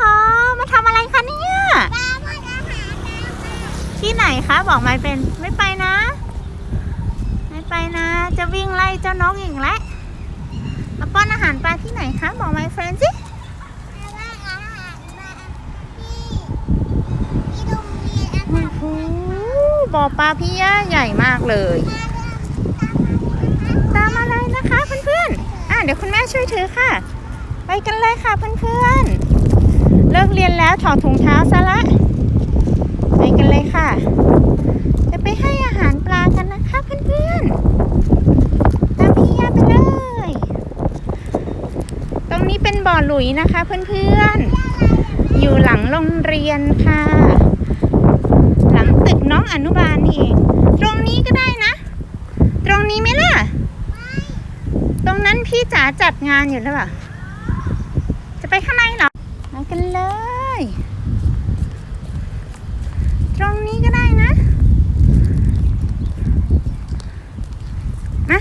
โหมาทำอะไรคะเนี่ยที่ไหนคะ บอกไม่เป็นไม่ไปนะ ไม่ไปนะ จะวิ่งไล่เจ้านกอีกแล้วมาป้อนอาหารปลาที่ไหนคะ บอกไม่เฟรนสิโอ้โหบ่อปลาพี่ย่าใหญ่มากเลยตามมาเลยนะคะเพื่อนๆอะเดี๋ยวคุณแม่ช่วยถือค่ะ ไปกันเลยค่ะเพื่อนๆ เลิกเรียนแล้วถอดถุงเท้าซะละไปกันเลยค่ะ จะไปให้อาหารปลากันนะคะเพื่อนๆตามพี่ยาไปเลย ตรงนี้เป็นบ่อหลุยนะคะเพื่อนๆ อยู่หลังโรงเรียนค่ะ หลังตึกน้องอนุบาลนี่เอง ตรงนี้ก็ได้นะ ตรงนี้ไหมล่ะ ตรงนั้นพี่จ๋าจัดงานอยู่หรือเปล่า จะไปข้างในเหรอมา กันเลย ตรงนี้ก็ได้นะมา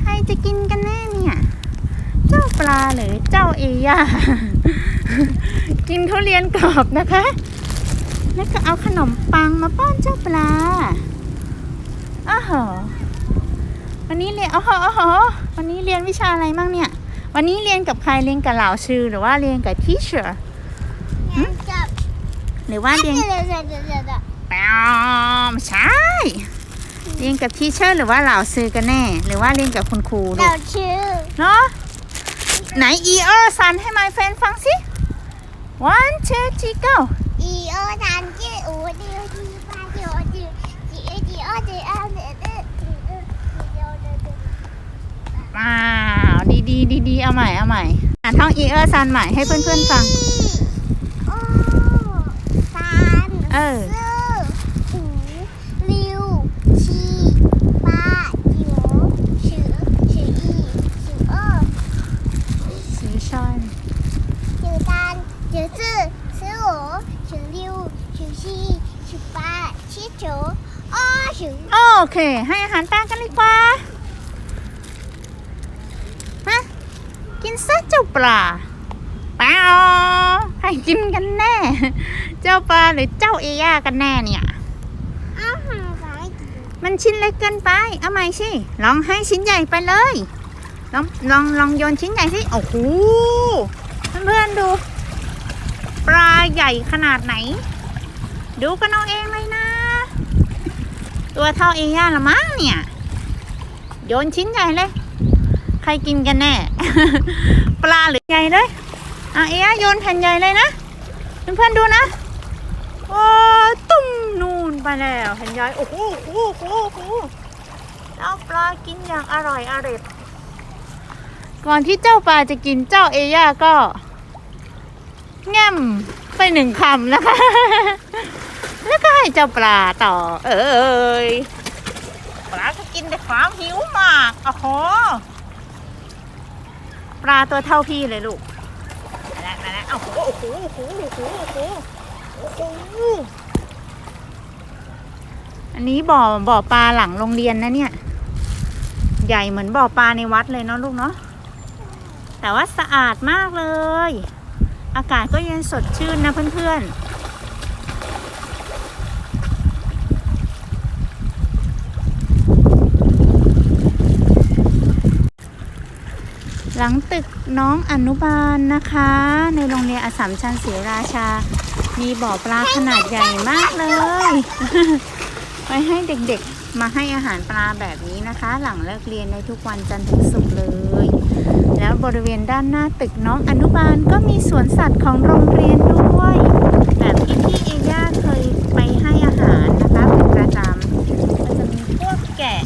ใครจะกินกันแน่เนี่ย เจ้าปลาหรือเจ้าเอย่ากินทุเรียนกรอบนะคะ แล้วก็เอาขนมปังมาป้อนเจ้าปลาอ้าวเหรอวันนี้เรียนอ้าวเหรออ้าวเหรอวันนี้เรียนวิชาอะไรมั่งเนี่ย วันนี้เรียนกับใครเรียนกับเหล่าชื่อหรือว่าเรียนกับทีเชอร์หรือว่าเรียนแปมใช่เรียนกับทีเชอร์หรือว่าเหล่าซื้อกันแน่ หรือว่าเรียนกับคุณครูลูเรากชื่อเนาะไหน e เออซันให้ my friend ฟังสิ one two three go อีโอทันจีอูดีดีปาจีโอจีจีจีโอจีเอเดเดจีเอจีโอเดเด ว้าว ดีดีดีดีเอาใหม่เอาใหม่ อ่านท่อง e เออซันใหม่ให้เพื่อนๆฟัง โอ้ซันเออซื่อหูริวชีปาจิ๋วชื่อชื่ออีชื่อเออสีชอนชื่อตันชื่อซื่อชื่อโอชื่อริวชื่อชีชื่อปาชื่อโจอ้อชื่อโอเค ให้อาหารปลากันดีกว่ามา กินซะเจ้าปลาเปล่าให้กินกันแน่ เจ้าปลาหรือเจ้าเอย่ากันแน่เนี่ยอาหารสายกินมันชิ้นเล็กเกินไป เอาใหม่สิ ลองให้ชิ้นใหญ่ไปเลย ลองลองลองโยนชิ้นใหญ่สิ โอ้โห เพื่อนๆดู ปลาใหญ่ขนาดไหน ดูกันเอาเองเลยนะ ตัวเท่าเอย่าละมั้งเนี่ย โยนชิ้นใหญ่เลยใครกินกันแน่ ปลาหรือใหญ่เลยอะเอย่าโยนแผ่นใหญ่เลยนะเพื่อนๆดูนะโอ้ตุ้มนู่นไปแล้วเห็นยายโอ้โหโอ้โหโอ้โหเจ้าปลากินอย่างอร่อยอร่อยก่อนที่เจ้าปลาจะกินเจ้าเอย่าก็ แง่มไปหนึ่งคำนะคะ แล้วก็ให้เจ้าปลาต่อ เอ้ยปลาก็กินแต่ความหิวมากโอ้โห ปลาตัวเท่าพี่เลยลูกมาแล้วมาแล้วโอ้โหโอ้โหโอ้โหโอ้โหโอ้โหโอ้โหอันนี้บ่อบ่อปลาหลังโรงเรียนนะเนี่ย ใหญ่เหมือนบ่อปลาในวัดเลยเนาะลูกเนาะแต่ว่าสะอาดมากเลย อากาศก็เย็นสดชื่นนะเพื่อนๆ หลังตึกน้องอนุบาลนะคะ ในโรงเรียนอสสัมชัญศรีราชา มีบ่อปลาขนาดใหญ่มากเลย ไว้ให้เด็กๆ มาให้อาหารปลาแบบนี้นะคะ หลังเลิกเรียนในทุกวันจันทร์ถึงศุกร์เลย แล้วบริเวณด้านหน้าตึกน้องอนุบาลก็มีสวนสัตว์ของโรงเรียนด้วย แบบที่พี่เอย่าเคยไปให้อาหารนะคะเป็นประจำก็จะมีพวกแกะ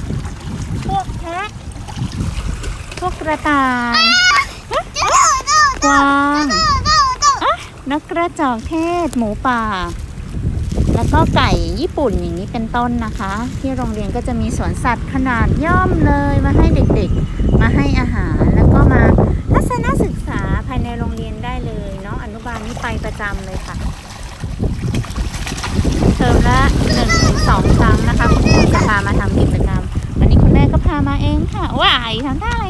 พวกแพะ พว กกระต่ายกวางนกกระจอกเทศหมูป่า แล้วก็ไก่ญี่ปุ่นอย่างนี้เป็นต้นนะคะ ที่โรงเรียนก็จะมีสวนสัตว์ขนาดย่อมเลยมาให้เด็กๆ มาให้อาหารแล้วก็มาทัศนศึกษาภายในโรงเรียนได้เลยเนาะอนุบาลนี่ไปประจำเลยค่ะเทอมละหนึ่งถึงสองครั้งนะคะ คุณครูจะพามาทำกิจกรรมวันนี้คุณแม่ก็พามาเองค่ะว้ายทำท่าอะไร